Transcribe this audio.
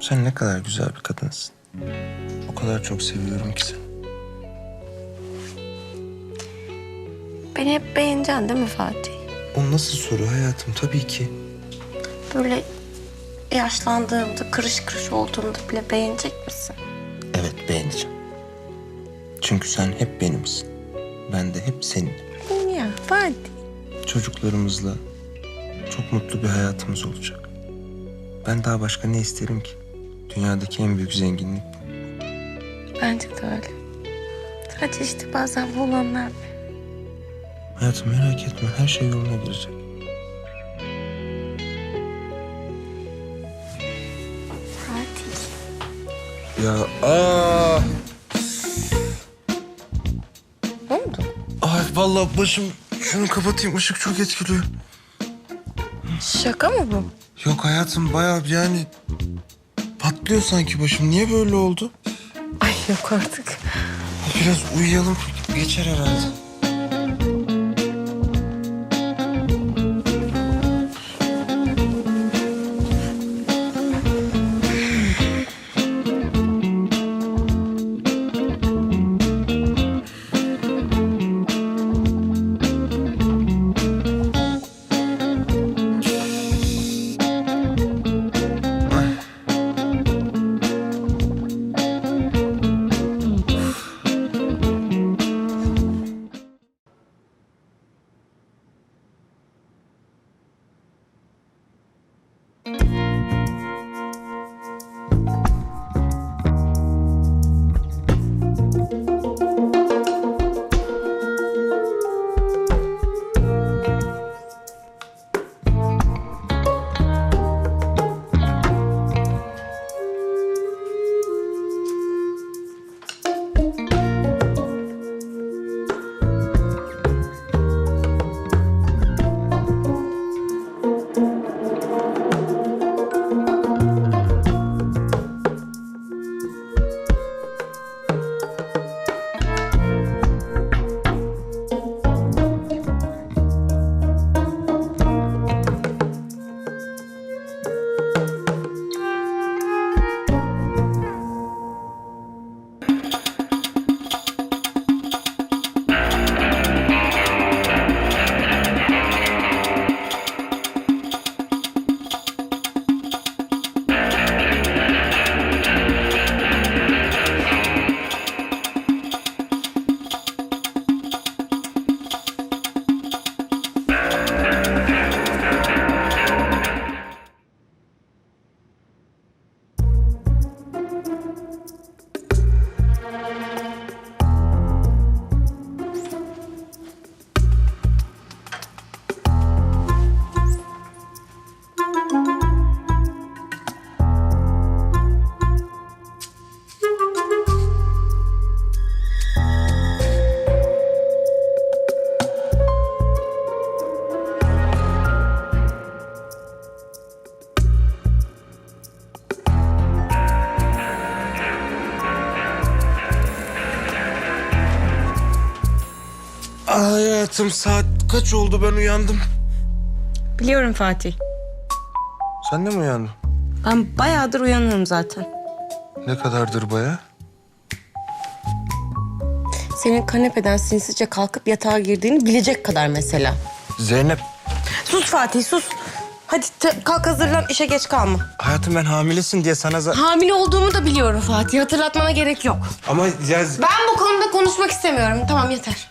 Sen ne kadar güzel bir kadınsın. O kadar çok seviyorum ki seni. Beni hep beğeneceksin değil mi Fatih? O nasıl soru hayatım? Tabii ki. Böyle yaşlandığımda, kırış kırış olduğumda bile beğenecek misin? Evet beğeneceğim. Çünkü sen hep benimsin. Ben de hep senin. Ya Fatih. Çocuklarımızla çok mutlu bir hayatımız olacak. Ben daha başka ne isterim ki? Dünyadaki en büyük zenginlik bu. Bence de öyle. Sadece işte bazen bu olanlar Hayatım merak etme her şey yoluna girecek. Fatih. Ya aa, Ne oldu? ay vallahi başım şunu kapatayım ışık çok etkiliyor. Şaka mı bu? Yok hayatım bayağı yani patlıyor sanki başım. Niye böyle oldu? Ay yok artık. Biraz uyuyalım geçer herhalde. Hayatım saat kaç oldu ben uyandım. Biliyorum Fatih. Sen de mi uyandın? Ben bayağıdır uyanığım zaten. Ne kadardır baya? Senin kanepeden sinsice kalkıp yatağa girdiğini bilecek kadar mesela. Zeynep Sus Fatih sus. Hadi te- kalk hazırlan işe geç kalma. hayatım ben hamilesin diye sana za- Hamile olduğumu da biliyorum Fatih. Hatırlatmana gerek yok. Ama ya Ben bu konuda konuşmak istemiyorum. Tamam yeter.